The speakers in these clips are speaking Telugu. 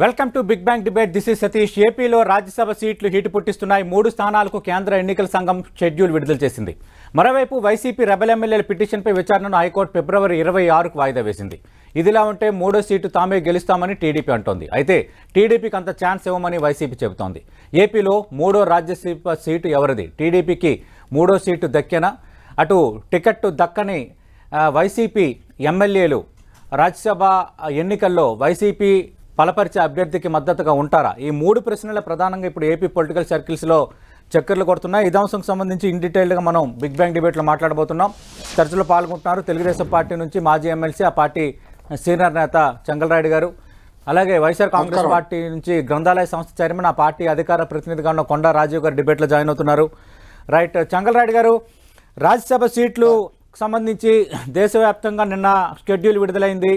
Welcome to big bang debate. This is Satish. ఏపీలో రాజ్యసభ సీట్లు హీటు పుట్టిస్తున్నాయి. మూడు స్థానాలకు కేంద్ర ఎన్నికల సంఘం షెడ్యూల్ విడుదల చేసింది. మరోవైపు వైసీపీ రెబల్ ఎమ్మెల్యేల పిటిషన్పై విచారణను హైకోర్టు ఫిబ్రవరి ఇరవై ఆరుకు వాయిదా వేసింది. ఇదిలా ఉంటే మూడో సీటు తామే గెలుస్తామని టీడీపీ అంటోంది. అయితే టీడీపీకి అంత ఛాన్స్ ఇవ్వమని వైసీపీ చెబుతోంది. ఏపీలో మూడో రాజ్యసభ సీటు ఎవరిది? టీడీపీకి మూడో సీటు దక్కెనా అటు టికెట్ దక్కని వైసీపీ ఎమ్మెల్యేలు రాజ్యసభ ఎన్నికల్లో వైసీపీ బలపరిచే అభ్యర్థికి మద్దతుగా ఉంటారా? ఈ మూడు ప్రశ్నల ప్రధానంగా ఇప్పుడు ఏపీ పొలిటికల్ సర్కిల్స్లో చక్కర్లు కొడుతున్నాయి. ఇదే అంశంకి సంబంధించి ఇన్ డీటెయిల్గా మనం బిగ్ బ్యాంగ్ డిబేట్లో మాట్లాడబోతున్నాం. చర్చలో పాల్గొంటున్నారు తెలుగుదేశం పార్టీ నుంచి మాజీ ఎమ్మెల్సీ ఆ పార్టీ సీనియర్ నేత చంగలరాయుడు గారు. అలాగే వైఎస్ఆర్ కాంగ్రెస్ పార్టీ నుంచి గ్రంథాలయ సంస్థ చైర్మన్ ఆ పార్టీ అధికార ప్రతినిధిగా ఉన్న కొండా రాజీవ్ గారు డిబేట్లో జాయిన్ అవుతున్నారు. రైట్ చంగలరాయుడు గారు రాజ్యసభ సీట్లు సంబంధించి దేశవ్యాప్తంగా నిన్న షెడ్యూల్ విడుదలైంది.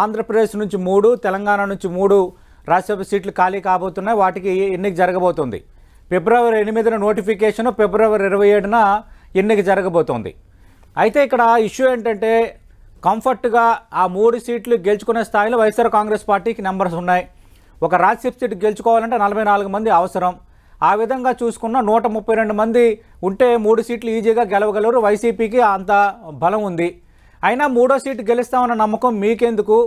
ఆంధ్రప్రదేశ్ నుంచి మూడు తెలంగాణ నుంచి మూడు రాజ్యసభ సీట్లు ఖాళీ కాబోతున్నాయి. వాటికి ఎన్నిక జరగబోతుంది. ఫిబ్రవరి ఎనిమిదిన నోటిఫికేషన్ ఫిబ్రవరి ఇరవై ఏడున ఎన్నిక జరగబోతోంది. అయితే ఇక్కడ ఇష్యూ ఏంటంటే కంఫర్ట్గా ఆ మూడు సీట్లు గెలుచుకునే స్థాయిలో వైఎస్ఆర్ కాంగ్రెస్ పార్టీకి నెంబర్స్ ఉన్నాయి. ఒక రాజ్యసభ సీటు గెలుచుకోవాలంటే నలభై నాలుగు మంది అవసరం. ఆ విధంగా చూసుకున్న నూట ముప్పై రెండు మంది ఉంటే మూడు సీట్లు ఈజీగా గెలవగలరు. వైసీపీకి అంత బలం ఉంది. అయినా మూడో సీటు గెలుస్తామన్న నమ్మకం మీకెందుకు?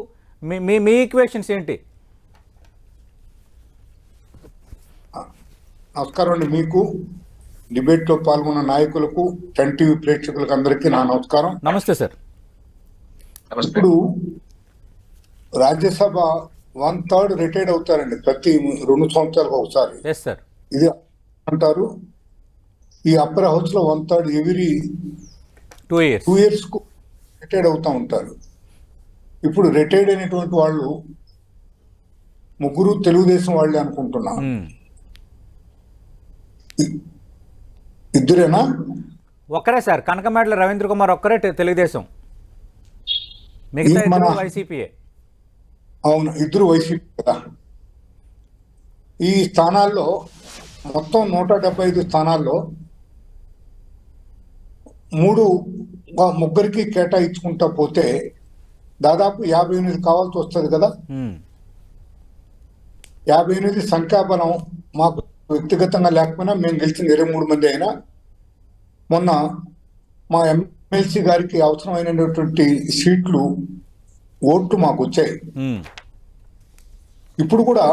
మీ మీ మీ ఈక్వేషన్స్ ఏంటి? నమస్కారం అండి మీకు. డిబేట్లో పాల్గొన్న నాయకులకు టెన్ టీవీ ప్రేక్షకులకు అందరికీ నా నమస్కారం. నమస్తే సార్. ఇప్పుడు రాజ్యసభ వన్ థర్డ్ రిటైర్డ్ అవుతారండి ప్రతి రెండు సంవత్సరాలకు ఒకసారి. ఎస్ సార్ ఇది అంటారు ఈ అప్పర్ హౌస్లో one third every two years two ఇయర్స్కు retired అవుతా ఉంటారు. ఇప్పుడు రిటైర్డ్ అయినటువంటి వాళ్ళు ముగ్గురు తెలుగుదేశం వాళ్ళే అనుకుంటున్నా. ఇద్దరేనా? ఒక్కరే సార్ కనకమేడల రవీంద్ర కుమార్ ఒక్కరే తెలుగుదేశం. మిగతా వైసీపీయే. అవును ఇద్దరు వైసీపీ కదా. ఈ స్థానాల్లో మొత్తం నూట డెబ్బై ఐదు స్థానాల్లో మూడు ముగ్గురికి కేటాయించుకుంటా పోతే దాదాపు యాభై ఎనిమిది కావాల్సి వస్తుంది కదా. యాభై ఎనిమిది సంఖ్యాబలం మాకు వ్యక్తిగతంగా లేకపోయినా మేము గెలిచిన ఇరవై మూడు మంది అయినా మొన్న మా ఎమ్మెల్సీ గారికి అవసరమైనటువంటి సీట్లు ఓట్లు మాకు వచ్చాయి. ఇప్పుడు కూడా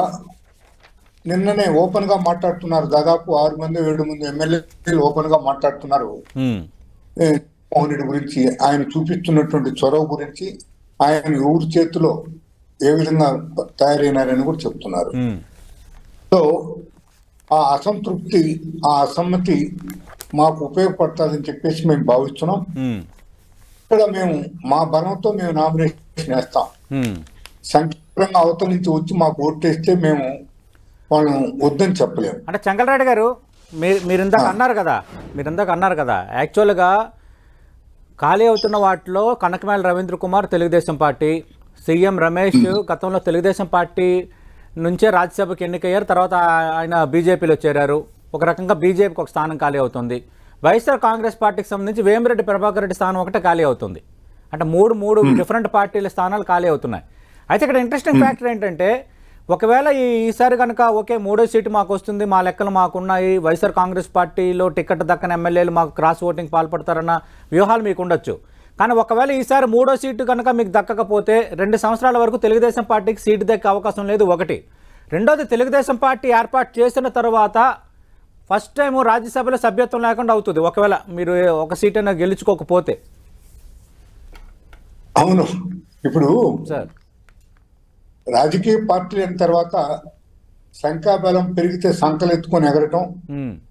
నిన్ననే ఓపెన్గా మాట్లాడుతున్నారు. దాదాపు ఆరు మంది ఏడు మంది ఎమ్మెల్యేలు ఓపెన్గా మాట్లాడుతున్నారు ఉమ్. ఏ, మోహన్ రెడ్డి గురించి ఆయన చూపిస్తున్నటువంటి చొరవ గురించి ఆయన ఊరి చేతిలో ఏ విధంగా తయారైనారని కూడా చెప్తున్నారు. సో ఆ అసంతృప్తి ఆ అసమ్మతి మాకు ఉపయోగపడుతుందని చెప్పేసి మేము భావిస్తున్నాం. ఇక్కడ మేము మా బలంతో మేము నామినేషన్ వేస్తాం. సంఖ్యాపరంగా అవతల నుంచి వచ్చి మాకు ఓటేస్తే మేము వాళ్ళని వద్దని చెప్పలేము అంటే చంగలరాయుడు గారు మీరు మీరు ఇందాక అన్నారు కదా మీరు ఇందాక అన్నారు కదా యాక్చువల్గా ఖాళీ అవుతున్న వాటిలో కనకమేల రవీంద్ర కుమార్ తెలుగుదేశం పార్టీ సీఎం రమేష్ గతంలో తెలుగుదేశం పార్టీ నుంచే రాజ్యసభకి ఎన్నికయ్యారు తర్వాత ఆయన బీజేపీలో చేరారు. ఒక రకంగా బీజేపీకి ఒక స్థానం ఖాళీ అవుతుంది. వైఎస్ఆర్ కాంగ్రెస్ పార్టీకి సంబంధించి వేమిరెడ్డి ప్రభాకర్ రెడ్డి స్థానం ఒకటే ఖాళీ అవుతుంది. అంటే మూడు మూడు డిఫరెంట్ పార్టీల స్థానాలు ఖాళీ అవుతున్నాయి. అయితే ఇక్కడ ఇంట్రెస్టింగ్ ఫ్యాక్టర్ ఏంటంటే ఒకవేళ ఈ ఈసారి కనుక ఓకే మూడో సీటు మాకు వస్తుంది మా లెక్కలు మాకున్నాయి వైఎస్ఆర్ కాంగ్రెస్ పార్టీలో టికెట్ దక్కని ఎమ్మెల్యేలు మాకు క్రాస్ ఓటింగ్ పాల్పడతారన్న వ్యూహాలు మీకు ఉండొచ్చు కానీ ఒకవేళ ఈసారి మూడో సీటు కనుక మీకు దక్కకపోతే రెండు సంవత్సరాల వరకు తెలుగుదేశం పార్టీకి సీటు దక్కే అవకాశం లేదు ఒకటి. రెండోది తెలుగుదేశం పార్టీ ఏర్పాటు చేసిన తర్వాత ఫస్ట్ టైం రాజ్యసభలో సభ్యత్వం లేకుండా అవుతుంది. ఒకవేళ మీరు ఒక సీట్ అయినా గెలుచుకోకపోతే. అవును. ఇప్పుడు సార్. రాజకీయ పార్టీలు అయిన తర్వాత సంఖ్యాబలం పెరిగితే సంకలు ఎత్తుకొని ఎగరటం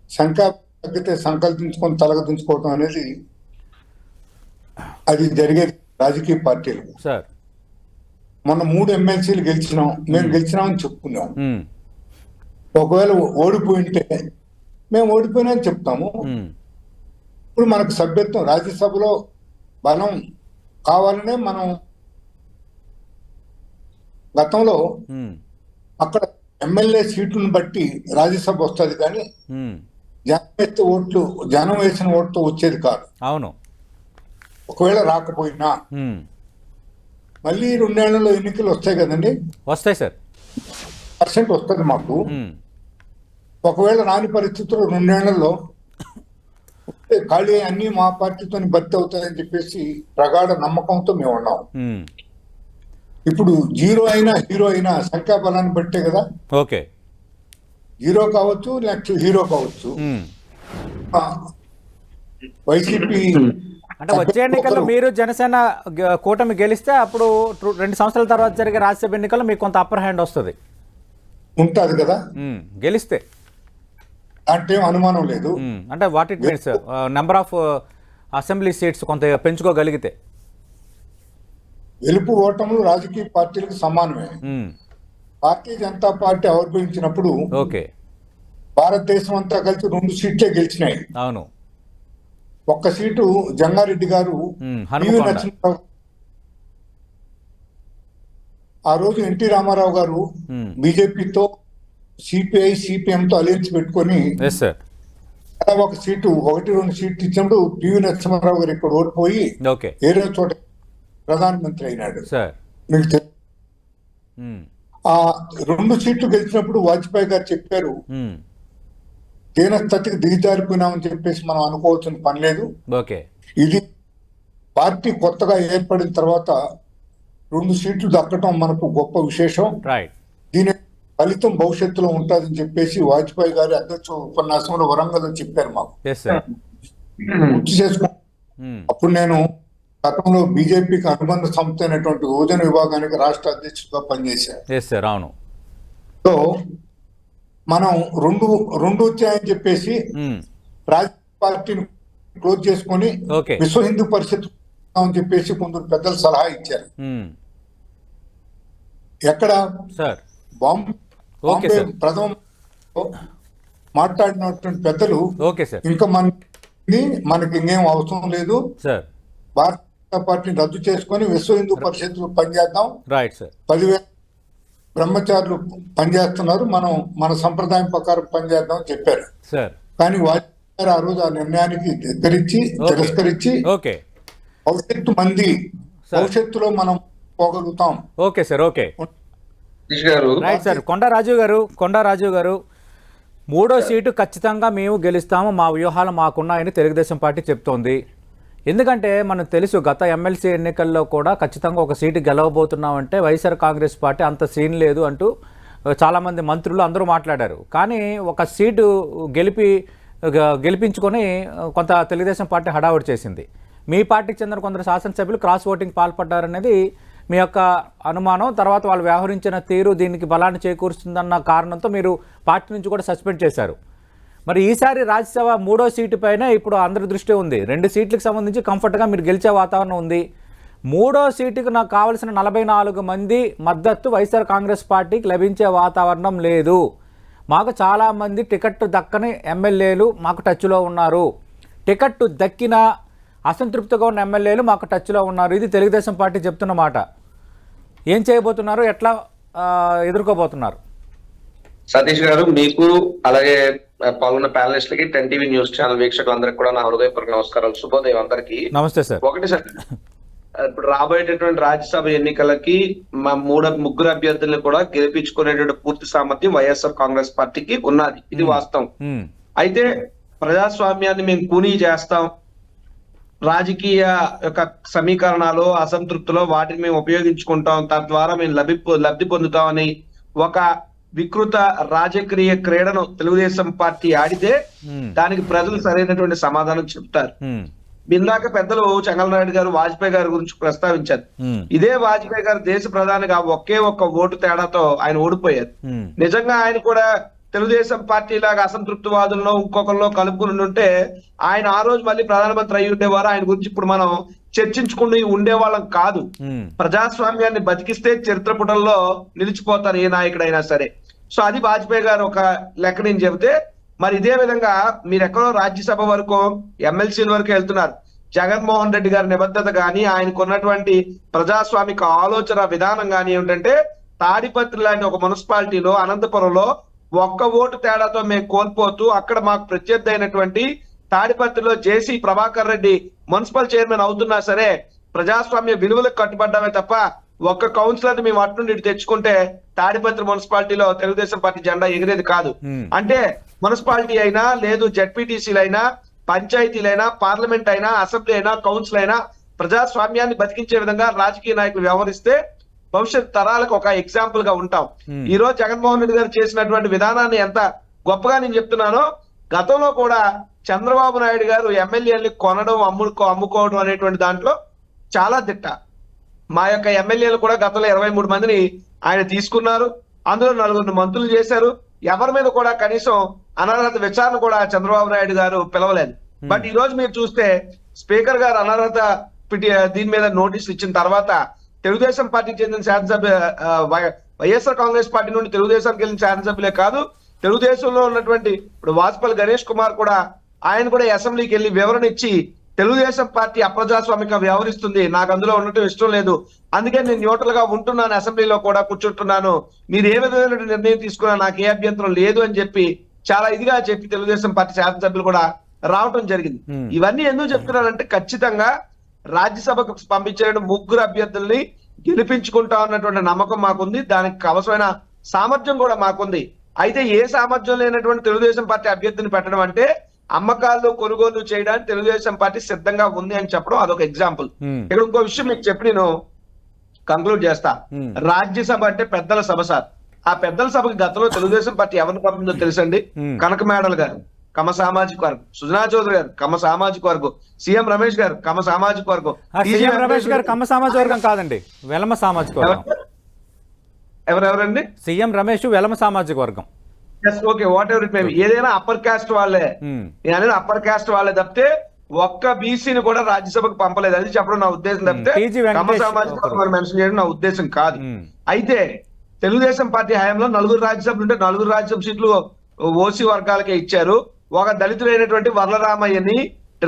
సంఖ్య తగ్గితే సంకలు దించుకొని తలగ దించుకోవటం అనేది అది జరిగేది రాజకీయ పార్టీలు. సార్. మొన్న మూడు ఎమ్మెల్సీలు గెలిచినాం. మేము గెలిచినామని చెప్పుకున్నాం. ఒకవేళ ఓడిపోయింటే మేము ఓడిపోయినా చెప్తాము. ఇప్పుడు మనకు సభ్యత్వం రాజ్యసభలో బలం కావాలనే మనం గతంలో అక్కడ ఎమ్మెల్యే సీట్లను బట్టి రాజ్యసభ వస్తుంది కానీ జనం వేస్తే ఓట్లు జనం వేసిన ఓటుతో వచ్చేది కాదు. అవును. ఒకవేళ రాకపోయినా మళ్ళీ రెండేళ్ళలో ఎన్నికలు వస్తాయి కదండి? వస్తాయి సార్. పర్సెంట్ వస్తుంది మాకు. ఒకవేళ రాని పరిస్థితుల్లో రెండేళ్ళలో ఖాళీ అన్ని మా పార్టీతో భర్తీ అవుతాయని చెప్పేసి ప్రగాఢ నమ్మకంతో మేము ఉన్నాం. ఇప్పుడు జీరో అయినా హీరో అయినా సంఖ్యాబలాన్ని బట్టే కదా? ఓకే. జీరో కావచ్చు నెక్స్ట్ హీరో కావచ్చు. వైసీపీ అంటే వచ్చే ఎన్నికల్లో మీరు జనసేన గ- కూటమి గెలిస్తే అప్పుడు రెండు సంవత్సరాల తర్వాత జరిగే రాజ్యసభ ఎన్నికల్లో మీకు కొంత అప్పర్ హ్యాండ్ వస్తుంది. ఉంటుంది కదా? గెలిస్తే. ఏం అనుమానం లేదు. అంటే what it means number of assembly seats కొంత పెంచుకోగలిగితే. గెలుపు ఓటములు రాజకీయ పార్టీలకు సమానమే. భారతీయ జనతా పార్టీ ఆవిర్భవించినప్పుడు ఓకే. భారతదేశం అంతా కలిసి రెండు సీట్లే గెలిచినాయి. అవును. ఒక్క సీటు జంగారెడ్డి గారు ఆ రోజు ఎన్టీ రామారావు గారు బీజేపీతో సిపిఐ సిపిఎంతో అలయన్స్ పెట్టుకొని ఒక సీటు ఒకటి రెండు సీట్లు ఇచ్చినప్పుడు పివి నరసింహారావు గారు ఇక్కడ ఓడిపోయి ఏదో చోట ప్రధానమంత్రి అయినాడు. సార్. మీకు ఆ రెండు సీట్లు గెలిచినప్పుడు వాజ్పేయి గారు చెప్పారు దీనస్థితికి దిగజారిపోయినామని చెప్పేసి మనం అనుకోవాల్సిన పని లేదు. ఇది పార్టీ కొత్తగా ఏర్పడిన తర్వాత రెండు సీట్లు దక్కటం మనకు గొప్ప విశేషం. దీని ఫలితం భవిష్యత్తులో ఉంటుందని చెప్పేసి వాజ్పేయి గారి అధ్యక్ష ఉపన్యాసంలో వరంగల్ చెప్పారు మాకు. గుర్తు చేసుకో అప్పుడు నేను గతంలో బీజేపీకి అనుబంధ సంస్థ అయినటువంటి యువజన విభాగానికి రాష్ట్ర అధ్యక్షుడిగా సార్ అవును. సో మనం రెండు రెండు వచ్చాయని చెప్పేసి ఉమ్, రాజకీయ పార్టీని క్లోజ్ చేసుకొని విశ్వ హిందూ పరిషత్ అని చెప్పేసి కొందరు పెద్దలు సలహా ఇచ్చారు. ఉమ్, ఎక్కడ? సార్ బాంబే. ప్రథమ మాట్లాడినటువంటి పెద్దలు ఓకే సార్ ఇంకా మనకి మనకి ఇంకేం అవసరం లేదు. జనతా పార్టీని రద్దు చేసుకొని విశ్వ హిందూ పరిషత్ పనిచేద్దాం. రైట్ సార్ పదివేల బ్రహ్మచారులు పనిచేస్తున్నారు. మనం మన సంప్రదాయం ప్రకారం పనిచేద్దాం అని చెప్పారు. సార్ కానీ వాజ్పేయి గారు ఆ రోజు ఆ నిర్ణయానికి ధిక్కరించి ఓకే. తిరస్కరించి ఓకే భవిష్యత్తు మంది. భవిష్యత్తులో మనం పోగలుగుతాం. Okay sir okay right sir Konda Raju garu Konda Raju గారు మూడో సీటు ఖచ్చితంగా మేము గెలుస్తాము. మా వ్యూహాలు మాకున్నాయని తెలుగుదేశం పార్టీ చెప్తోంది. ఎందుకంటే మనకు తెలుసు గత ఎమ్మెల్సీ ఎన్నికల్లో కూడా ఖచ్చితంగా ఒక సీటు గెలవబోతున్నామంటే వైఎస్ఆర్ కాంగ్రెస్ పార్టీ అంత సీన్ లేదు అంటూ చాలామంది మంత్రులు అందరూ మాట్లాడారు. కానీ ఒక సీటు గెలిపి గెలిపించుకొని కొంత తెలుగుదేశం పార్టీ హడావుడి చేసింది. మీ పార్టీకి చెందిన కొందరు శాసనసభ్యులు క్రాస్ ఓటింగ్ పాల్పడ్డారనేది మీ యొక్క అనుమానం. తర్వాత వాళ్ళు వ్యవహరించిన తీరు దీనికి బలాన్ని చేకూరుస్తుందన్న కారణంతో మీరు పార్టీ నుంచి కూడా సస్పెండ్ చేశారు. మరి ఈసారి రాజ్యసభ మూడో సీటు పైన ఇప్పుడు అందరి దృష్టి ఉంది. రెండు సీట్లకు సంబంధించి కంఫర్ట్గా మీరు గెలిచే వాతావరణం ఉంది. మూడో సీటుకు నాకు కావలసిన నలభై నాలుగు మంది మద్దతు వైఎస్ఆర్ కాంగ్రెస్ పార్టీకి లభించే వాతావరణం లేదు. మాకు చాలామంది టికెట్ దక్కని ఎమ్మెల్యేలు మాకు టచ్లో ఉన్నారు. టికెట్ దక్కిన అసంతృప్తిగా ఉన్న ఎమ్మెల్యేలు మాకు టచ్లో ఉన్నారు. ఇది తెలుగుదేశం పార్టీ చెప్తున్న మాట. ఏం చేయబోతున్నారు? ఎట్లా ఎదుర్కోబోతున్నారు? సతీష్ గారు మీకు అలాగే పాల్గొన్న ప్యానలిస్టులకి టెన్ టీవీ న్యూస్ ఛానల్ వీక్షకులందరికీ కూడా నా హృదయపూర్వక నమస్కారాలు. శుభోదయం అందరికీ. నమస్తే సార్. ఒకటి సార్. ఇప్పుడు రాబోయేటటువంటి రాజ్యసభ ఎన్నికలకి మా మూడు ముగ్గురు అభ్యర్థుల్ని కూడా గెలిపించుకునేటువంటి పూర్తి సామర్థ్యం వైఎస్ఆర్ కాంగ్రెస్ పార్టీకి ఉన్నది. ఇది వాస్తవం. అయితే ప్రజాస్వామ్యాన్ని మేము కూనీ చేస్తాం. రాజకీయ యొక్క సమీకరణాలు అసంతృప్తిలో వాటిని మేము ఉపయోగించుకుంటాం. తద్వారా మేము లభి లబ్ధి పొందుతామని ఒక వికృత రాజకీయ క్రీడను తెలుగుదేశం పార్టీ ఆడితే దానికి ప్రజలు సరైనటువంటి సమాధానం చెప్తారు. ఇందాక పెద్దలు చెంగలనాయుడు గారు వాజ్పేయి గారి గురించి ప్రస్తావించారు. ఇదే వాజ్పేయి గారు దేశ ప్రధానిగా ఒకే ఒక్క ఓటు తేడాతో ఆయన ఓడిపోయారు. నిజంగా ఆయన కూడా తెలుగుదేశం పార్టీ లాగా అసంతృప్తివాదుల్లో ఇంకొకరిలో కలుపుకుని ఉంటే ఆయన ఆ రోజు మళ్ళీ ప్రధానమంత్రి అయి ఉండేవారు. ఆయన గురించి ఇప్పుడు మనం చర్చించుకుంటూ ఉండేవాళ్ళం కాదు. ప్రజాస్వామ్యాన్ని బతికిస్తే చరిత్ర పుటల్లో నిలిచిపోతారు ఏ నాయకుడైనా సరే. సో అది వాజ్పేయి గారు ఒక లెక్క నేను చెబితే మరి ఇదే విధంగా మీరు ఎక్కడో రాజ్యసభ వరకు ఎమ్మెల్సీల వరకు వెళ్తున్నారు. జగన్మోహన్ రెడ్డి గారి నిబద్ధత కానీ ఆయనకున్నటువంటి ప్రజాస్వామిక ఆలోచన విధానం కానీ ఏమిటంటే తాడిపత్రి లాంటి ఒక మున్సిపాలిటీలో అనంతపురంలో ఒక్క ఓటు తేడాతో మేము కోల్పోతూ అక్కడ మాకు ప్రత్యర్థి అయినటువంటి తాడిపత్రిలో JC Prabhakar Reddy municipal chairman అవుతున్నా సరే ప్రజాస్వామ్య విలువలకు కట్టుబడ్డామే తప్ప ఒక్క కౌన్సిలర్ మేము అటు నుండి ఇటు తెచ్చుకుంటే తాడిపత్రి మున్సిపాలిటీలో తెలుగుదేశం పార్టీ జెండా ఎగిరేది కాదు. అంటే మున్సిపాలిటీ అయినా లేదు జడ్పీటీసీలు అయినా పంచాయతీలైనా పార్లమెంట్ అయినా అసెంబ్లీ అయినా కౌన్సిల్ అయినా ప్రజాస్వామ్యాన్ని బతికించే విధంగా రాజకీయ నాయకులు వ్యవహరిస్తే భవిష్యత్ తరాలకు ఒక ఎగ్జాంపుల్గా ఉంటాం. ఈ రోజు జగన్మోహన్ రెడ్డి గారు చేసినటువంటి విధానాన్ని ఎంత గొప్పగా నేను చెప్తున్నానో గతంలో కూడా చంద్రబాబు నాయుడు గారు ఎమ్మెల్యేలని కొనడం అమ్ముకో అమ్ముకోవడం అనేటువంటి దాంట్లో చాలా దిట్ట మా యొక్క ఎమ్మెల్యేలు కూడా గతంలో ఇరవై మూడు మందిని ఆయన తీసుకున్నారు. అందులో నలుగురు మంత్రులు చేశారు. ఎవరి మీద కూడా కనీసం అనర్హత విచారణ కూడా చంద్రబాబు నాయుడు గారు పిలవలేదు. బట్ ఈ రోజు మీరు చూస్తే స్పీకర్ గారు అనర్హత దీని మీద నోటీసులు ఇచ్చిన తర్వాత తెలుగుదేశం పార్టీకి చెందిన శాసనసభ్య వైఎస్ఆర్ కాంగ్రెస్ పార్టీ నుండి తెలుగుదేశానికి వెళ్ళిన శాసనసభ్యులే కాదు తెలుగుదేశంలో ఉన్నటువంటి ఇప్పుడు వాజ్పేయి గణేష్ కుమార్ కూడా ఆయన కూడా అసెంబ్లీకి వెళ్ళి వివరణ ఇచ్చి తెలుగుదేశం పార్టీ అప్రజాస్వామిక వ్యవహరిస్తుంది. నాకు అందులో ఉండటం ఇష్టం లేదు. అందుకే నేను న్యూట్రల్గా ఉంటున్నాను. అసెంబ్లీలో కూడా కూర్చుంటున్నాను. మీరు ఏ విధమైన నిర్ణయం తీసుకున్నా నాకు ఏ అభ్యంతరం లేదు అని చెప్పి చాలా ఇదిగా చెప్పి తెలుగుదేశం పార్టీ శాసనసభ్యులు కూడా రావటం జరిగింది. ఇవన్నీ ఎందుకు చెప్తున్నానంటే ఖచ్చితంగా రాజ్యసభకు పంపించిన ముగ్గురు అభ్యర్థుల్ని గెలిపించుకుంటా ఉన్నటువంటి నమ్మకం మాకుంది. దానికి అవసరమైన సామర్థ్యం కూడా మాకుంది. అయితే ఏ సామర్థ్యం లేనటువంటి తెలుగుదేశం పార్టీ అభ్యర్థిని పెట్టడం అంటే అమ్మకాలు కొనుగోలు చేయడానికి తెలుగుదేశం పార్టీ సిద్ధంగా ఉంది అని చెప్పడం అదొక ఎగ్జాంపుల్. ఇక్కడ ఇంకో విషయం మీకు చెప్పి నేను కంక్లూడ్ చేస్తా. రాజ్యసభ అంటే పెద్దల సభ సార్. ఆ పెద్దల సభకి గతంలో తెలుగుదేశం పార్టీ ఎవరిని పంపిందో తెలుసండి. కనక మేడల్ గారు కమ సామాజిక వర్గం. సుజనా చౌదరి గారు కమ సామాజిక వర్గం. సీఎం రమేష్ గారు కమ సామాజిక వర్గం. సీఎం రమేష్ గారు కమ్మ సామాజిక వర్గం కాదండి. వెలమ సామాజిక వర్గం. ఎవరు- ఎవరెవరండి? సీఎం రమేష్ వెలమ సామాజిక వర్గం. ఓకే వాట్ ఎవర్ ఇట్ ఏదైనా అప్పర్ కాస్ట్ వాళ్ళే. నేను అనేది అప్పర్ కాస్ట్ వాళ్ళే తప్పితే ఒక్క బీసీని కూడా రాజ్యసభకు పంపలేదు. అది చెప్పడం నా ఉద్దేశం తప్పితే వెంకటేష్ కమ సామాజిక మెన్షన్ చేయడం నా ఉద్దేశం కాదు. ఉమ్. అయితే తెలుగుదేశం పార్టీ హయాంలో నలుగురు రాజ్యసభలు ఉంటే నలుగురు రాజ్యసభ సీట్లు ఓసీ వర్గాలకే ఇచ్చారు. ఒక దళితుడైనటువంటి వరలరామయ్యని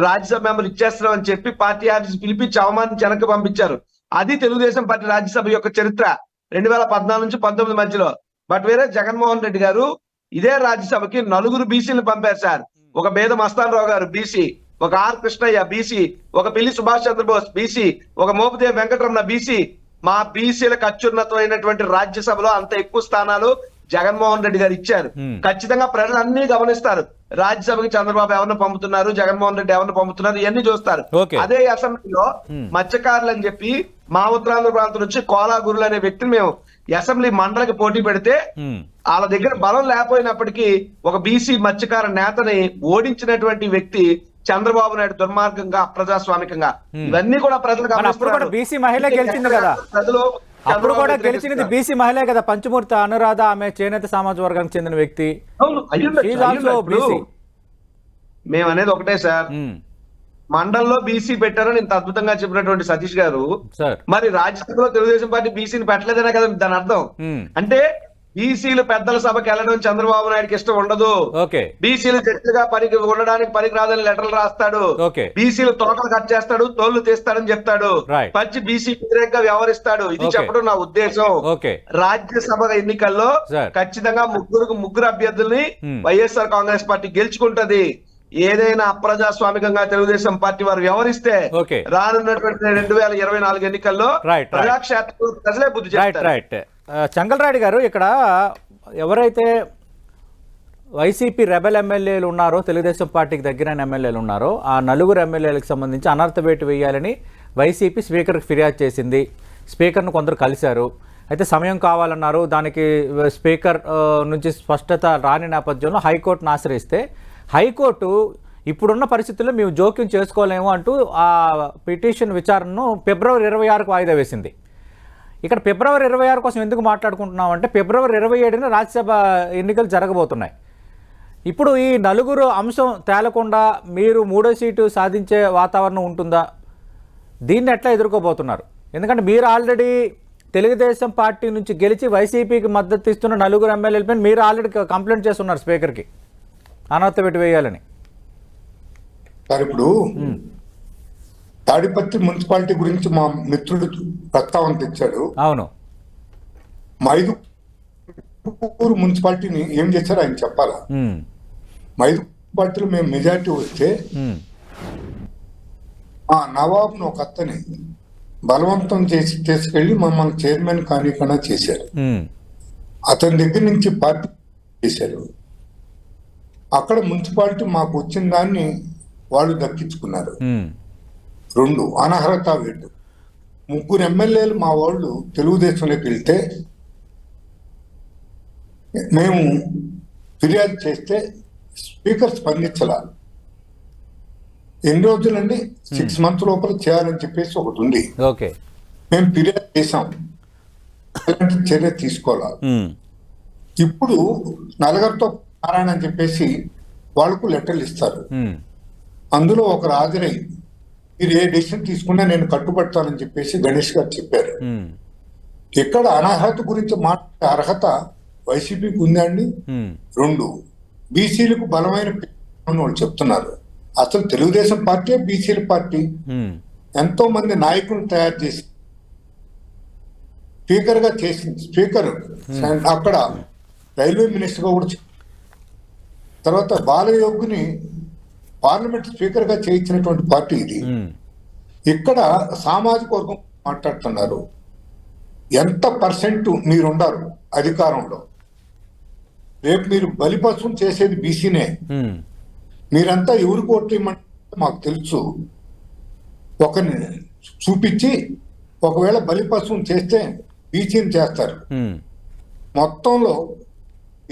రాజ్యసభ మెంబర్ ఇచ్చేస్తున్నామని చెప్పి పార్టీ ఆఫీస్ పిలిపించి అవమానించి వెనక్కి పంపించారు. అది తెలుగుదేశం పార్టీ రాజ్యసభ యొక్క చరిత్ర. రెండు వేల పద్నాలుగు నుంచి పంతొమ్మిది మధ్యలో. బట్ వేరే జగన్మోహన్ రెడ్డి గారు ఇదే రాజ్యసభకి నలుగురు బీసీలు పంపారు సార్ ఒక బేద మస్తానరావు గారు బీసీ ఒక ఆర్ కృష్ణయ్య బీసీ ఒక పిల్లి సుభాష్ చంద్రబోస్ బీసీ ఒక మోపిదేవి వెంకటరమణ బీసీ మా బీసీలకు అత్యున్నతమైనటువంటి రాజ్యసభలో అంత ఎక్కువ స్థానాలు జగన్మోహన్ రెడ్డి గారు ఇచ్చారు. ఖచ్చితంగా ప్రజలు అన్ని గమనిస్తారు రాజ్యసభకి చంద్రబాబు ఎవరిని పంపుతున్నారు జగన్మోహన్ రెడ్డి ఎవరిని పంపుతున్నారు ఇవన్నీ చూస్తారు. అదే అసెంబ్లీలో. మత్స్యకారులు అని చెప్పి మా ఉత్తరాంధ్ర ప్రాంతం నుంచి కోలాగురులు అనే వ్యక్తిని మేము అసెంబ్లీ మండలికి పోటీ పెడితే. వాళ్ళ దగ్గర బలం లేకపోయినప్పటికీ ఒక బీసీ మత్స్యకార నేతని ఓడించినటువంటి వ్యక్తి చంద్రబాబు నాయుడు దుర్మార్గంగా అప్రజాస్వామికంగా. ఇవన్నీ కూడా ప్రజలు. BC మహిళ గెలిచింది కదా. ప్రజలు అప్పుడు కూడా గెలిచినది. బీసీ మహిళే కదా పంచమూర్తి అనురాధ ఆమె చేనేత సామాజిక వర్గానికి చెందిన వ్యక్తి. మేము అనేది ఒకటే సార్. మండల్లో బీసీ పెట్టారని ఇంత అద్భుతంగా చెప్పినటువంటి సతీష్ గారు. మరి రాజ్యసభలో తెలుగుదేశం పార్టీ బీసీని పెట్టలేదనే కదా దాని అర్థం. అంటే బీసీలు పెద్దల సభకి వెళ్ళడం చంద్రబాబు నాయుడుకి ఇష్టం ఉండదు. బీసీలు జట్టుగా పనికి ఉండడానికి పనికి రాదని లెటర్లు రాస్తాడు. బీసీలు తోకలు కట్ చేస్తాడు తోళ్ళు తీస్తాడని చెప్తాడు. పచ్చి బీసీ వ్యతిరేకంగా వ్యవహరిస్తాడు. ఇది. చెప్పడం నా ఉద్దేశం. రాజ్యసభ ఎన్నికల్లో. ఖచ్చితంగా ముగ్గురు ముగ్గురు అభ్యర్థుల్ని. వైఎస్ఆర్ కాంగ్రెస్ పార్టీ గెలుచుకుంటది. ఏదైనా అప్రజాస్వామికంగా తెలుగుదేశం పార్టీ వారు వ్యవహరిస్తే. రానున్నటువంటి రెండు వేల ఇరవై నాలుగు ఎన్నికల్లో. ప్రజాక్షేత్రంలో ప్రజలే బుద్ధి రైట్ చంగలరాయుడు గారు ఇక్కడ ఎవరైతే వైసీపీ రెబెల్ ఎమ్మెల్యేలు ఉన్నారో తెలుగుదేశం పార్టీకి దగ్గరైన ఎమ్మెల్యేలు ఉన్నారో ఆ నలుగురు ఎమ్మెల్యేలకు సంబంధించి అనర్థ వేటు వేయాలని వైసీపీ స్పీకర్కి ఫిర్యాదు చేసింది. స్పీకర్ను కొందరు కలిశారు. అయితే సమయం కావాలన్నారు. దానికి స్పీకర్ నుంచి స్పష్టత రాని నేపథ్యంలో హైకోర్టును ఆశ్రయిస్తే హైకోర్టు ఇప్పుడున్న పరిస్థితుల్లో మేము జోక్యం చేసుకోలేము అంటూ ఆ పిటిషన్ విచారణను ఫిబ్రవరి ఇరవై ఆరుకు వాయిదా వేసింది. ఇక్కడ ఫిబ్రవరి ఇరవై ఆరు కోసం ఎందుకు మాట్లాడుకుంటున్నాం అంటే ఫిబ్రవరి ఇరవై ఏడున రాజ్యసభ ఎన్నికలు జరగబోతున్నాయి. ఇప్పుడు ఈ నలుగురు అంశం తేలకుండా మీరు మూడో సీటు సాధించే వాతావరణం ఉంటుందా? దీన్ని ఎట్లా ఎదుర్కోబోతున్నారు? ఎందుకంటే మీరు ఆల్రెడీ తెలుగుదేశం పార్టీ నుంచి గెలిచి వైసీపీకి మద్దతు ఇస్తున్న నలుగురు ఎమ్మెల్యేలపై మీరు ఆల్రెడీ కంప్లైంట్ చేస్తున్నారు స్పీకర్కి. అనర్థ పెట్టి వేయాలని. సార్ ఇప్పుడు తాడిపత్రి మున్సిపాలిటీ గురించి మా మిత్రుడు ప్రస్తావన తెచ్చాడు. అవును. మైదుకూరు మున్సిపాలిటీని ఏం చేశారో ఆయన చెప్పాలా? మైదుకూరు మున్సిపాలిటీలో మేము మెజార్టీ వస్తే ఆ నవాబ్ను ఒక అత్తని బలవంతం చేసి తీసుకెళ్ళి మమ్మల్ని చైర్మన్ కానీకన్నా చేశారు. ఉమ్, అతని దగ్గర నుంచి పార్టీ చేశారు. అక్కడ మున్సిపాలిటీ మాకు వచ్చిన దాన్ని వాళ్ళు దక్కించుకున్నారు. రెండు అనర్హత వేటు. ముగ్గురు ఎమ్మెల్యేలు మా వాళ్ళు తెలుగుదేశంలోకి వెళ్తే మేము ఫిర్యాదు చేస్తే స్పీకర్ స్పందించాల. ఎన్ని రోజులండి? సిక్స్ మంత్స్ లోపల చేయాలని చెప్పేసి ఒకటి ఉంది. ఓకే. మేము ఫిర్యాదు చేసాం ఎలాంటి చర్య తీసుకోవాలా? ఇప్పుడు నలుగురితో నారాయణ అని చెప్పేసి వాళ్ళకు లెటర్లు ఇస్తారు. అందులో ఒకరు హాజరై మీరు ఏ డెసిషన్ తీసుకున్నా నేను కట్టుబడతానని చెప్పేసి గణేష్ గారు చెప్పారు. ఉమ్, ఇక్కడ అనర్హత గురించి మాట్లాడే అర్హత వైసీపీకి ఉందండి రెండు బీసీలకు బలమైన వాళ్ళు చెప్తున్నారు. అసలు తెలుగుదేశం పార్టీ బీసీల పార్టీ? ఎంతో మంది నాయకులను తయారు చేసి స్పీకర్గా చేసింది. స్పీకర్. అక్కడ రైల్వే మినిస్టర్గా కూడా తర్వాత బాలయోగుని పార్లమెంట్ స్పీకర్గా చేయించినటువంటి పార్టీ ఇది. ఇక్కడ సామాజిక వర్గం మాట్లాడుతున్నారు. ఎంత పర్సెంట్ మీరుండారు అధికారంలో? రేపు మీరు బలిపశువు చేసేది బీసీనే. మీరంతా ఎవరికి ఓట్లు ఇమ్మంటే మాకు తెలుసు. ఒకరిని చూపించి ఒకవేళ బలిపశువుని చేస్తే బీసీని చేస్తారు. మొత్తంలో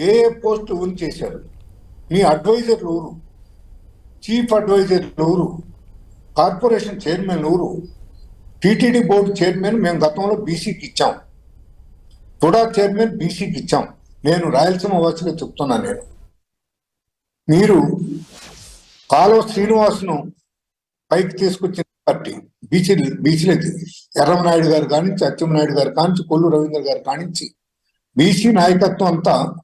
ఏ ఏ పోస్ట్ ఎవరు చేశారు? మీ అడ్వైజర్లు ఊరు. చీఫ్ అడ్వైజర్లు ఊరు. కార్పొరేషన్ చైర్మన్ ఊరు. టీటీడీ బోర్డు చైర్మన్ మేము గతంలో బీసీకి ఇచ్చాం. తుడా చైర్మన్ బీసీకి ఇచ్చాం. నేను రాయలసీమ వాసిగా చెప్తున్నా నేను. మీరు కాలువ శ్రీనివాసును పైకి తీసుకొచ్చిన పార్టీ బీసీ బీసీలది ఎర్రమనాయుడు గారు కానించి అచ్చెన్నాయుడు గారు కానించి కొల్లు రవీంద్ర గారు కానించి బీసీ నాయకత్వం అంతా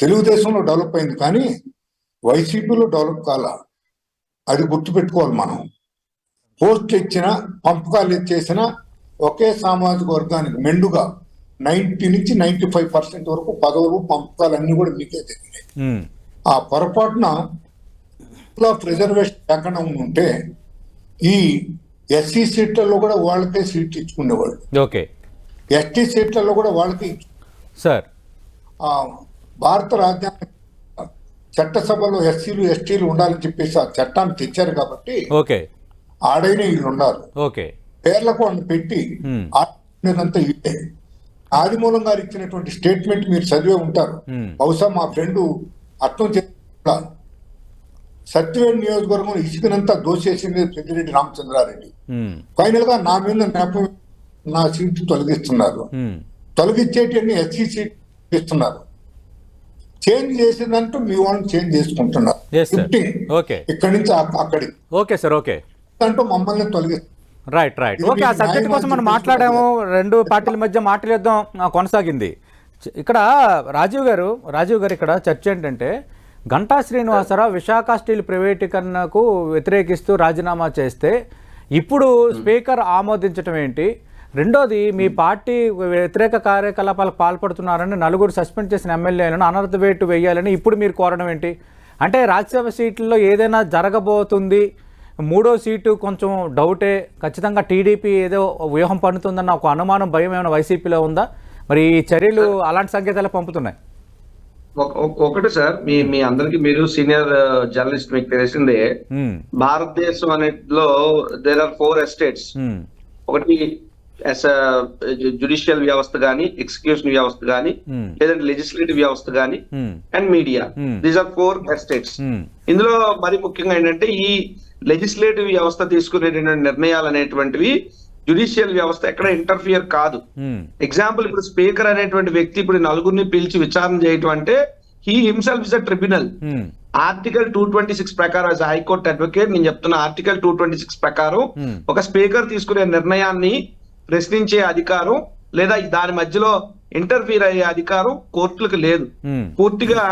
తెలుగుదేశంలో డెవలప్ అయింది కానీ వైసీపీలో డెవలప్ కాల అది గుర్తుపెట్టుకోవాలి మనం. పోస్ట్ ఇచ్చిన పంపకాలు ఇచ్చేసిన ఒకే సామాజిక వర్గానికి మెండుగా నైన్టీ నుంచి నైన్టీ ఫైవ్ పర్సెంట్ వరకు పదవులు పంపకాలు అన్ని కూడా మీకే జరిగినాయి. ఉమ్, ఆ పొరపాటున ఆఫ్ రిజర్వేషన్ లేకుండా ఉంటే ఈ ఎస్సీ సీట్లలో కూడా వాళ్ళకే సీట్లు ఇచ్చుకునేవాళ్ళు. ఓకే. ఎస్టీ సీట్లలో కూడా వాళ్ళకి సార్. భారత రాజ్యాంగ చట్టసభలో ఎస్సీలు ఎస్టీలు ఉండాలని చెప్పేసి ఆ చట్టాన్ని తెచ్చారు కాబట్టి ఓకే. ఆడైన వీళ్ళు ఉన్నారు. ఓకే. పేర్లకు వాళ్ళని పెట్టి. ఆడినంతా ఇట్టే ఆదిమూలం గారు ఇచ్చినటువంటి స్టేట్మెంట్ మీరు చదివే ఉంటారు. బహుశా మా ఫ్రెండ్ అర్థం చేస్తా సత్యవేడ్ నియోజకవర్గం ఇసుకనంతా దోసేసింది పెద్దిరెడ్డి రామచంద్రారెడ్డి. ఫైనల్గా నా మీద నా సీటు తొలగిస్తున్నారు. తొలగించేటి ఎస్సీ సీట్ ఇస్తున్నారు. చేంజ్ చేసిందంటూ మీ వాళ్ళని చేంజ్ చేసుకుంటున్నారు. Okay. ఇక్కడి నుంచి అక్క- అక్కడికి. ఓకే సార్ ఓకే అంటూ మమ్మల్ని తొలగిస్తారు రైట్ రైట్ ఓకే ఆ సబ్జెక్ట్ కోసం మనం మాట్లాడాము. రెండు పార్టీల మధ్య మాట్లాడేద్దాం. కొనసాగింది. ఇక్కడ రాజీవ్ గారు రాజీవ్ గారు ఇక్కడ చర్చ ఏంటంటే గంటా శ్రీనివాసరావు విశాఖ స్టీల్ ప్రైవేటీకరణకు వ్యతిరేకిస్తూ రాజీనామా చేస్తే ఇప్పుడు స్పీకర్ ఆమోదించడం ఏంటి? రెండోది మీ పార్టీ వ్యతిరేక కార్యకలాపాలకు పాల్పడుతున్నారని నలుగురు సస్పెండ్ చేసిన ఎమ్మెల్యేలను అనర్థ వేటు వేయాలని ఇప్పుడు మీరు కోరడం ఏంటి? అంటే రాజ్యసభ సీట్లలో ఏదైనా జరగబోతుంది మూడో సీటు కొంచెం డౌటే ఖచ్చితంగా టీడీపీ ఏదో వ్యూహం పన్నుతుందన్న ఒక అనుమానం భయం ఏమైనా వైసీపీలో ఉందా? మరి ఈ చర్యలు అలాంటి సంకేతాలు పంపుతున్నాయి. ఒక- ఒక- ఒకటి సార్ మీ మీ అందరికి మీరు సీనియర్ జర్నలిస్ట్ మీకు తెలిసిందే. భారతదేశం అనేట్లో there are four estates um, ఒకటి జుడిషియల్ వ్యవస్థ గాని ఎగ్జిక్యూషన్ వ్యవస్థ గాని Hmm. లేదంటే లెజిస్లేటివ్ వ్యవస్థ గాని ఉమ్, and media Hmm. These are four estates um, ఇందులో మరి ముఖ్యంగా ఏంటంటే ఈ లెజిస్లేటివ్ వ్యవస్థ తీసుకునేటువంటి నిర్ణయాలు అనేటువంటివి జుడిషియల్ వ్యవస్థ ఎక్కడ ఇంటర్ఫియర్ కాదు. ఎగ్జాంపుల్ ఇప్పుడు స్పీకర్ అనేటువంటి వ్యక్తి ఇప్పుడు నలుగురిని పిలిచి విచారణ చేయటం అంటే he himself is a tribunal article two twenty six ప్రకారం యాజ్ హైకోర్టు అడ్వకేట్ నేను చెప్తున్న ఆర్టికల్ టూ ట్వంటీ సిక్స్ ప్రకారం Hmm. ఒక స్పీకర్ తీసుకునే నిర్ణయాన్ని ప్రశ్నించే అధికారం లేదా దాని మధ్యలో ఇంటర్ఫీర్ అయ్యే అధికారం కోర్టులకు లేదు పూర్తిగా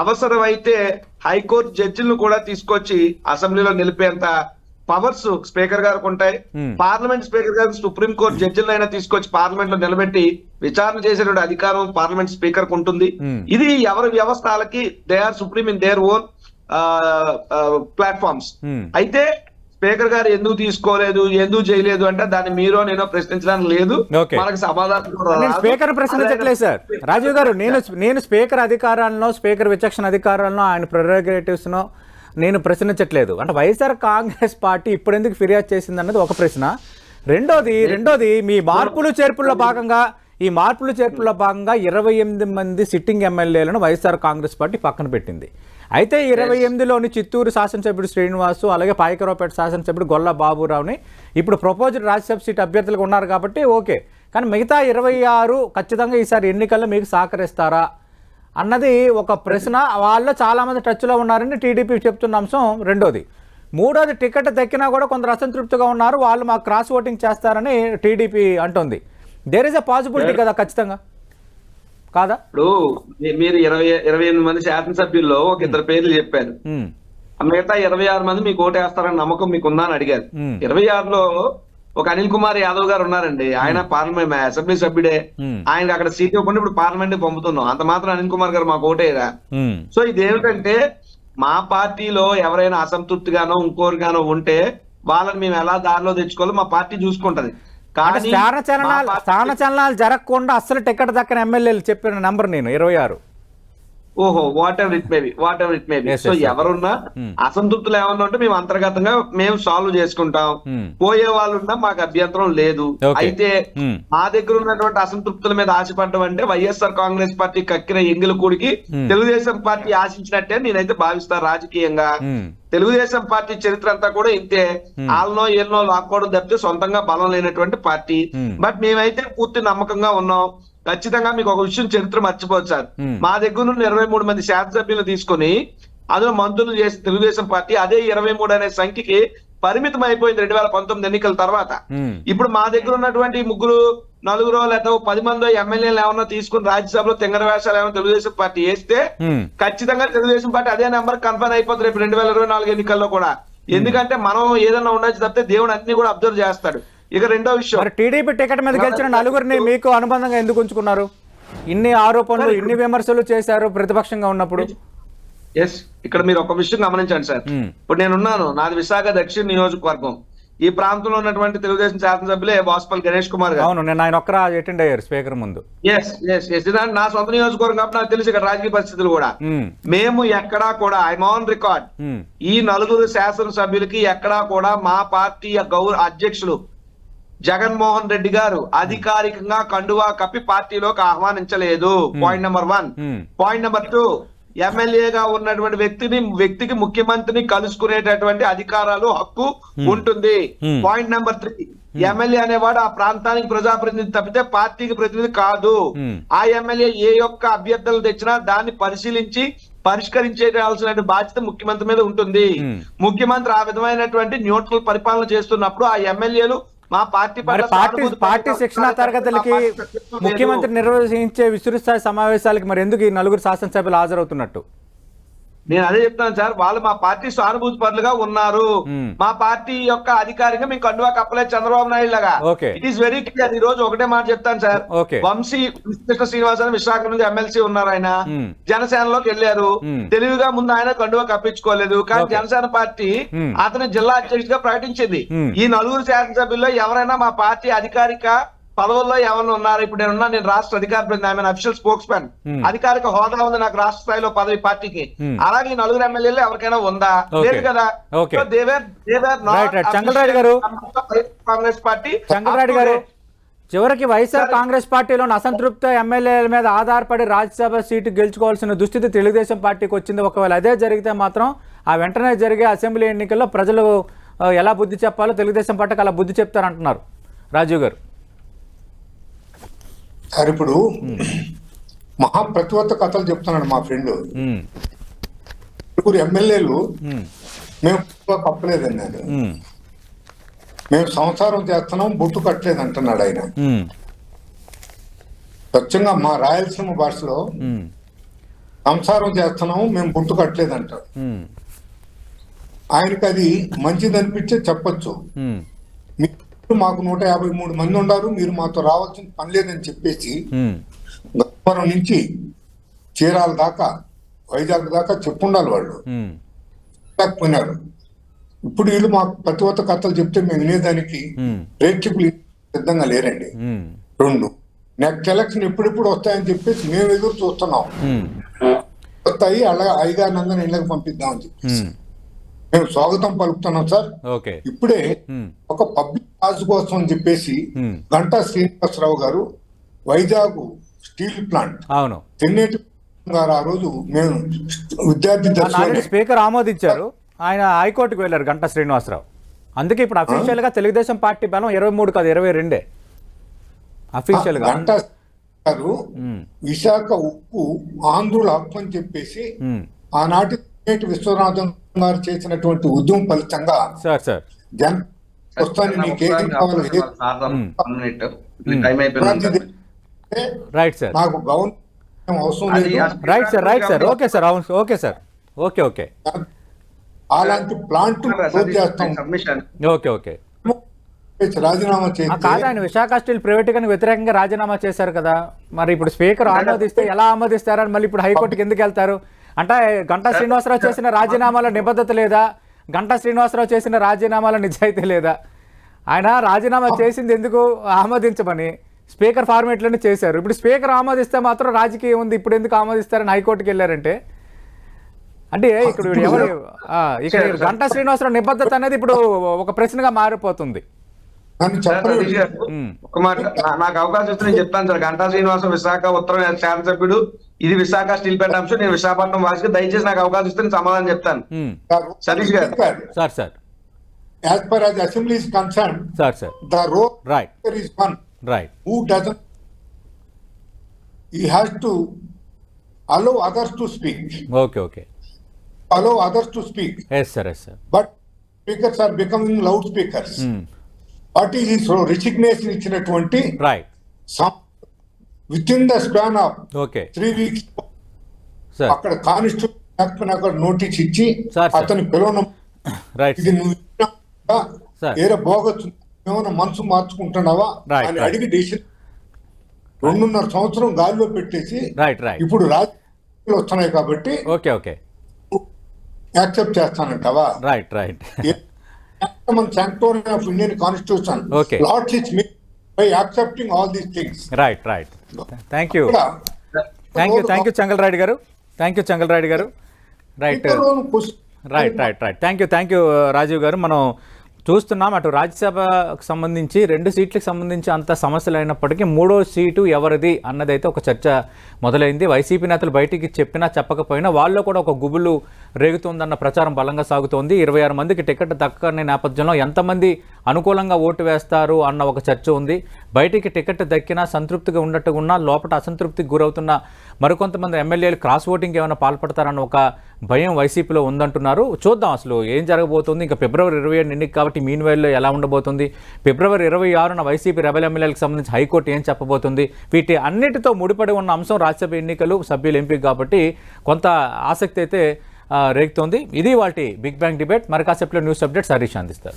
అవసరమైతే హైకోర్టు జడ్జిలను కూడా తీసుకొచ్చి అసెంబ్లీలో నిలిపేంత పవర్స్ స్పీకర్ గారికి ఉంటాయి. Parliament speaker garu supreme court జడ్జిలైనా తీసుకొచ్చి పార్లమెంట్లో నిలబెట్టి విచారణ చేసేటువంటి అధికారం పార్లమెంట్ స్పీకర్కు ఉంటుంది. ఇది ఎవరి వ్యవస్థలకి they are supreme in their own platforms. అయితే స్పీకర్ గారు ఎందుకు తీసుకోలేదు ఎందుకు చేయలేదు అంటే దాన్ని మీరు నేను ప్రశ్నించడానికి లేదు. మనకు సమాధానం. Speaker ప్రశ్నించట్లేదు sir. రాజీవ్ గారు నేను నేను స్పీకర్ అధికారాలను స్పీకర్ విచక్షణ అధికారాలను ఆయన ప్రెరోగేటివ్స్ను నేను ప్రశ్నించట్లేదు. అంటే వైఎస్ఆర్ కాంగ్రెస్ పార్టీ ఇప్పుడు ఎందుకు ఫిర్యాదు చేసింది అన్నది ఒక ప్రశ్న. రెండోది రెండోది మీ మార్పులు చేర్పుల్లో భాగంగా ఈ మార్పులు చేర్పుల్లో భాగంగా ఇరవై ఎనిమిది మంది సిట్టింగ్ ఎమ్మెల్యేలను వైఎస్ఆర్ కాంగ్రెస్ పార్టీ పక్కన పెట్టింది. అయితే ఇరవై ఎనిమిదిలోని చిత్తూరు శాసనసభ్యుడు శ్రీనివాసు అలాగే పాయకరావుపేట శాసనసభ్యుడు గొల్ల బాబురావుని ఇప్పుడు ప్రపోజ్డ్ రాజ్యసభ సీట్ అభ్యర్థులుగా ఉన్నారు కాబట్టి ఓకే. కానీ మిగతా ఇరవై ఆరు ఖచ్చితంగా ఈసారి ఎన్నికల్లో మీకు సహకరిస్తారా? అన్నది ఒక ప్రశ్న. వాళ్ళు చాలామంది టచ్లో ఉన్నారని టీడీపీ చెప్తున్న అంశం రెండోది. మూడోది టికెట్ దక్కినా కూడా కొందరు అసంతృప్తిగా ఉన్నారు. వాళ్ళు మాకు క్రాస్ ఓటింగ్ చేస్తారని టీడీపీ అంటోంది. దేర్ ఇస్ అ పాసిబిలిటీ కదా ఖచ్చితంగా? కాదా? ఇప్పుడు మీరు ఇరవై ఇరవై ఎనిమిది మంది శాసనసభ్యుల్లో ఒక ఇద్దరు పేర్లు చెప్పారు. మిగతా ఇరవై ఆరు మంది మీకు ఓటేస్తారని నమ్మకం మీకు ఉందా అని అడిగారు. ఇరవై ఆరులో ఒక అనిల్ కుమార్ యాదవ్ గారు ఉన్నారండి. ఆయన పార్లమెంట్ అసెంబ్లీ సభ్యుడే. ఆయనకి అక్కడ సీట్ ఇవ్వకుండా ఇప్పుడు పార్లమెంట్ పంపుతున్నాం. అంత మాత్రం అనిల్ కుమార్ గారు మాకు ఓటేయరా? ఉమ్, సో ఇది ఏమిటంటే మా పార్టీలో ఎవరైనా అసంతృప్తిగానో ఇంకోరిగానో ఉంటే వాళ్ళని మేము ఎలా దారిలో తెచ్చుకోవాలో మా పార్టీ చూసుకుంటది. స్థాన చలనాలు స్థాన చలనాలు జరగకుండా అస్సలు టికెట్ దక్కని ఎమ్మెల్యేలు చెప్పిన నెంబర్ నేను ఇరవై ఆరు. ఓహో whatever it maybe whatever it maybe so. ఎవరున్నా Hmm. అసంతృప్తులు ఏమన్నా ఉంటే మేము అంతర్గతంగా మేము సాల్వ్ చేసుకుంటాం Hmm. పోయే వాళ్ళు ఉన్నా మాకు అభ్యంతరం లేదు. అయితే Hmm. మా దగ్గర ఉన్నటువంటి అసంతృప్తుల మీద ఆశపడడం అంటే వైఎస్ఆర్ కాంగ్రెస్ పార్టీ కక్కిన ఎంగిలి కూడికి Hmm. తెలుగుదేశం పార్టీ ఆశించినట్టే నేనైతే భావిస్తాను రాజకీయంగా తెలుగుదేశం పార్టీ చరిత్ర అంతా కూడా ఇంతే ఆలనో ఏలనో లాక్కోవడం తప్పితే సొంతంగా బలం లేనటువంటి పార్టీ. బట్ మేమైతే పూర్తి నమ్మకంగా ఉన్నాం ఖచ్చితంగా మీకు ఒక విషయం చరిత్ర మర్చిపోవచ్చు సార్. మా దగ్గర నుండి ఇరవై మూడు మంది శాసనసభ్యులు తీసుకొని అందులో మంత్రులు చేసి తెలుగుదేశం పార్టీ అదే ఇరవై మూడు అనే సంఖ్యకి పరిమితం అయిపోయింది రెండు వేల పంతొమ్మిది ఎన్నికల తర్వాత. ఇప్పుడు మా దగ్గర ఉన్నటువంటి ముగ్గురు నలుగురో లేదా పది మందో ఎమ్మెల్యేలు ఏమన్నా తీసుకుని రాజ్యసభలో తెంగర వేషాలు ఏమైనా తెలుగుదేశం పార్టీ వేస్తే. ఖచ్చితంగా తెలుగుదేశం పార్టీ అదే నెంబర్ కన్ఫర్మ్ అయిపోతుంది రేపు రెండు వేల ఇరవై నాలుగు ఎన్నికల్లో కూడా. ఎందుకంటే మనం ఏదైనా ఉండొచ్చు తప్పితే దేవుడు అన్ని కూడా అబ్జర్వ్ చేస్తాడు. ఇక రెండో విషయం. టీడీపీ టికెట్ మీద గెలిచిన నలుగురిని మీకు అనుబంధంగా ఎందుకు ఉంచుకున్నారు? ఇన్ని ఆరోపణలు ఇన్ని విమర్శలు చేశారు ప్రతిపక్షంగా ఉన్నప్పుడు? ఎస్ ఇక్కడ మీరు ఒక విషయం గమనించండి సార్. ఉమ్, ఇప్పుడు నేనున్నాను నాది విశాఖ దక్షిణ నియోజకవర్గం. ఈ ప్రాంతంలో ఉన్నటువంటి తెలుగుదేశం శాసనసభ్యులే వాసుపల్లి గణేష్ కుమార్ గారు. అవును నేను ఆయన ఒక్కరా అటెండ్ అయ్యారు స్పీకర్ ముందు. ఎస్ ఎస్ ఎస్ ఇదంటే నా సొంత నియోజకవర్గం కాబట్టి నాకు తెలుసు ఇక్కడ రాజకీయ పరిస్థితులు కూడా. ఉమ్, మేము ఎక్కడా కూడా ఐఎమ్ ఆన్ రికార్డ్ ఈ నలుగురు శాసనసభ్యులకి ఎక్కడా కూడా మా పార్టీ గౌరవ అధ్యక్షులు జగన్మోహన్ రెడ్డి గారు అధికారికంగా కండువా కప్పి పార్టీలోకి ఆహ్వానించలేదు. Point number one point number two ఎమ్మెల్యేగా ఉన్నటువంటి వ్యక్తిని వ్యక్తికి ముఖ్యమంత్రిని కలుసుకునేటటువంటి అధికారాలు హక్కు ఉంటుంది. Hmm. Point number three MLA అనేవాడు ఆ ప్రాంతానికి ప్రజాప్రతినిధి తప్పితే పార్టీకి ప్రతినిధి కాదు. Hmm. ఆ ఎమ్మెల్యే ఏ యొక్క అభ్యర్థులు తెచ్చినా దాన్ని పరిశీలించి పరిష్కరించేయాల్సిన బాధ్యత ముఖ్యమంత్రి మీద ఉంటుంది. Hmm. ముఖ్యమంత్రి ఆ విధమైనటువంటి న్యూట్రల్ పరిపాలన చేస్తున్నప్పుడు ఆ ఎమ్మెల్యేలు మా పార్టీ పార్టీ పార్టీ శిక్షణా తరగతులకి. ముఖ్యమంత్రి నిర్వహించే విస్తృత స్థాయి సమావేశాలకి మరి ఎందుకు ఈ నలుగురు శాసనసభ్యులు హాజరవుతున్నట్టు నేను అదే చెప్తాను సార్ వాళ్ళు మా పార్టీ సానుభూతి పరులుగా ఉన్నారు. మా పార్టీ యొక్క అధికారిగా మేము కండువా కప్పలేదు చంద్రబాబు నాయుడు లాగా. ఇట్ ఈస్ వెరీ క్లియర్ ఈ రోజు ఒకటే మాట చెప్తాను సార్. వంశీ కృష్ణ శ్రీనివాస్ అని విశాఖ నుంచి ఎమ్మెల్సీ ఉన్నారు ఆయన. జనసేనలోకి వెళ్ళారు. తెలివిగా ముందు ఆయన కండువా కప్పించుకోలేదు కానీ. జనసేన పార్టీ. అతని జిల్లా అధ్యక్షుడిగా ప్రకటించింది. ఈ నలుగురు శాసనసభ్యుల్లో ఎవరైనా మా పార్టీ అధికారిక పదవుల్లో ఎవరైనా ఉన్నారు? ఇప్పుడు నేను నేను రాష్ట్ర అధికార ప్రతినిధి ఐ అఫిషియల్ స్పోక్స్ మ్యాన్. అధికారిక హోదా ఉంది నాకు రాష్ట్ర స్థాయిలో పదవి పార్టీకి. మ్మ్. అలాగే ఈ నలుగురు ఎమ్మెల్యేలు ఎవరికైనా ఉందా. లేదు కదా? కాంగ్రెస్ పార్టీ గారు. చివరికి వైఎస్ఆర్ కాంగ్రెస్ పార్టీలోని అసంతృప్త ఎమ్మెల్యేల మీద ఆధారపడి రాజ్యసభ సీటు గెలుచుకోవాల్సిన దుస్థితి తెలుగుదేశం పార్టీకి వచ్చింది. ఒకవేళ అదే జరిగితే మాత్రం ఆ వెంటనే జరిగే అసెంబ్లీ ఎన్నికల్లో ప్రజలు ఎలా బుద్ధి చెప్పాలో తెలుగుదేశం పార్టీకి అలా బుద్ధి చెప్తారంటున్నారు. రాజీవ్ గారు. సార్ ఇప్పుడు మహాప్రతివత్త కథలు చెప్తున్నాడు మా ఫ్రెండ్. నలుగురు ఎమ్మెల్యేలు మేము. ఎక్కువ కప్పలేదన్నాడు. ఉమ్, మేము సంసారం చేస్తున్నాం బొట్టు కట్టలేదు అంటున్నాడు ఆయన. స్వచ్ఛంగా మా రాయలసీమ భాషలో సంసారం చేస్తున్నాము మేము బొట్టు కట్టలేదు ఉమ్, ఆయనకి అది మంచిది అనిపించే చెప్పొచ్చు మాకు నూట యాభై మూడు మంది ఉన్నారు మీరు మాతో రావాల్సిన పని లేదని చెప్పేసి గప్పరం నుంచి చీరాల దాకా వైజాగ్ దాకా చెప్పుండాలి వాళ్ళు. లేకపోయినారు. ఇప్పుడు వీళ్ళు మాకు ప్రతివత కథలు చెప్తే మేము వినేదానికి ప్రేక్షకులు సిద్ధంగా లేరండి. రెండు నెక్స్ట్ ఎలక్షన్ ఎప్పుడెప్పుడు వస్తాయని చెప్పేసి మేము ఎదురు చూస్తున్నాం. వస్తాయి అలా ఐగానందని ఇళ్ళకి పంపిద్దామని చెప్పి ఉమ్, మేము స్వాగతం పలుకుతున్నాం సార్. ఓకే. ఇప్పుడే ఒక పబ్లిక్ కాజ్ కోసం అని చెప్పేసి గంటా శ్రీనివాసరావు గారు వైజాగ్ స్టీల్ ప్లాంట్ అవును. తెన్నేటి గారు ఆ రోజు మేము విద్యార్థి స్పీకర్ ఆమోదించారు. ఆయన హైకోర్టుకు వెళ్ళారు గంటా శ్రీనివాసరావు. అందుకే ఇప్పుడు అఫీషియల్గా తెలుగుదేశం పార్టీ బలం ఇరవై మూడు కాదు ఇరవై రెండే. అఫీషియల్గా. గంటా గారు విశాఖ ఉప్పు ఆంధ్రుల హక్కు అని చెప్పేసి ఆనాటి తెన్నేటి విశ్వనాథం గారు చేసినటువంటి ఉద్యమం ఫలితంగా సార్ సార్. జన్ వస్తాను నీకేం కావాలో రైట్ సార్ నాకు గవర్నమెంట్ అవసరం లేదు. Right sir right sir okay sir అవును ఓకే సార్ ఓకే ఓకే అలాంటి ప్లాంట్ క్లోజ్ చేస్తాం. సబ్మిషన్. ఓకే ఓకే రాజీనామా కాదు ఆయన విశాఖ స్టీల్ ప్రైవేట్గా వ్యతిరేకంగా రాజీనామా చేశారు కదా. మరి ఇప్పుడు స్పీకర్ ఆమోదిస్తే ఎలా ఆమోదిస్తారని మళ్ళీ ఇప్పుడు హైకోర్టుకి ఎందుకు వెళ్తారు? అంటే గంటా శ్రీనివాసరావు చేసిన రాజీనామాల నిబద్ధత లేదా? గంటా శ్రీనివాసరావు చేసిన రాజీనామాల నిజాయితీ లేదా? ఆయన రాజీనామా చేసింది ఎందుకు ఆమోదించమని స్పీకర్ ఫార్మేట్లోనే చేశారు. ఇప్పుడు స్పీకర్ ఆమోదిస్తే మాత్రం రాజకీయం ఉంది. ఇప్పుడు ఎందుకు ఆమోదిస్తారని హైకోర్టుకి వెళ్ళారంటే? అంటే ఇక్కడ ఎవరు ఆ, ఇక్కడ గంటా శ్రీనివాసరావు నిబద్ధత అనేది ఇప్పుడు ఒక ప్రశ్నగా మారిపోతుంది. ఒక మాట. నాకు అవకాశం ఇస్తే నేను చెప్తాను సార్. గంటా శ్రీనివాసం విశాఖ ఉత్తర శాసనసభ్యుడు ఇది విశాఖ స్టీల్ ప్లాంట్ అంశం నేను విశాఖపట్నం వాసిగా దయచేసి నాకు అవకాశం ఇస్తే నేను సమాధానం చెప్తాను. Satish garu. Sir sir. As per as assembly is concern sir sir. The role right is one right who doesn't? He has to allow others to speak. Okay okay allow others to speak. Yes sir yes sir but speakers are becoming loudspeakers. Hmm. what is his resignation ఇచ్చినటువంటి right within the span of okay three weeks sir అక్కడ కానిస్టేబుల్ అక్కడ నోటీస్ ఇచ్చి. అతని పిలవడం రైట్ ఇది. ఏరే బోగొచ్చు ఏమైనా మనసు మార్చుకుంటున్నావా అని. అడిగి డెసిషన్ రెండున్నర సంవత్సరం గాలిలో పెట్టేసి ఇప్పుడు రాజకీయాలు వస్తున్నాయి కాబట్టి ఓకే ఓకే యాక్సెప్ట్ చేస్తానంటావా రైట్ రైట్ మన సాంక్టోరియన్ of Indian constitution. Lots it's me by accepting all these things right right thank you thank you thank you Changal Rayudu garu thank you Changal Rayudu garu right right right right thank you thank you Rajiv garu మనం చూస్తున్నాం. అటు రాజ్యసభకు సంబంధించి రెండు సీట్లకు సంబంధించి అంత సమస్యలు అయినప్పటికీ మూడో సీటు ఎవరిది అన్నదైతే ఒక చర్చ మొదలైంది. వైసీపీ నేతలు బయటికి చెప్పినా చెప్పకపోయినా వాళ్ళు కూడా ఒక గుబులు రేగుతోందన్న ప్రచారం బలంగా సాగుతోంది. ఇరవై ఆరు మందికి టికెట్ దక్కని నేపథ్యంలో ఎంతమంది అనుకూలంగా ఓటు వేస్తారు అన్న ఒక చర్చ ఉంది. బయటికి టికెట్ దక్కినా సంతృప్తిగా ఉన్నట్టుగా ఉన్నా లోపల అసంతృప్తికి గురవుతున్న మరికొంతమంది ఎమ్మెల్యేలు క్రాస్ ఓటింగ్ ఏమైనా పాల్పడతారన్న ఒక భయం వైసీపీలో ఉందంటున్నారు. చూద్దాం అసలు ఏం జరగబోతుంది? ఇంకా ఫిబ్రవరి ఇరవై ఏడు ఎన్నిక కాబట్టి మీన్ వైల్లో ఎలా ఉండబోతుంది? ఫిబ్రవరి ఇరవై ఆరున వైసీపీ రెబల్ ఎమ్మెల్యేలకు సంబంధించి హైకోర్టు ఏం చెప్పబోతుంది? వీటి అన్నిటితో ముడిపడి ఉన్న అంశం రాజ్యసభ ఎన్నికలు సభ్యులు ఎంపీ కాబట్టి కొంత ఆసక్తి అయితే రేగుతోంది. ఇది వాటి బిగ్ బ్యాంగ్ డిబేట్. మరి కాసేపులో న్యూస్ అప్డేట్స్ హరీష్ అందిస్తారు.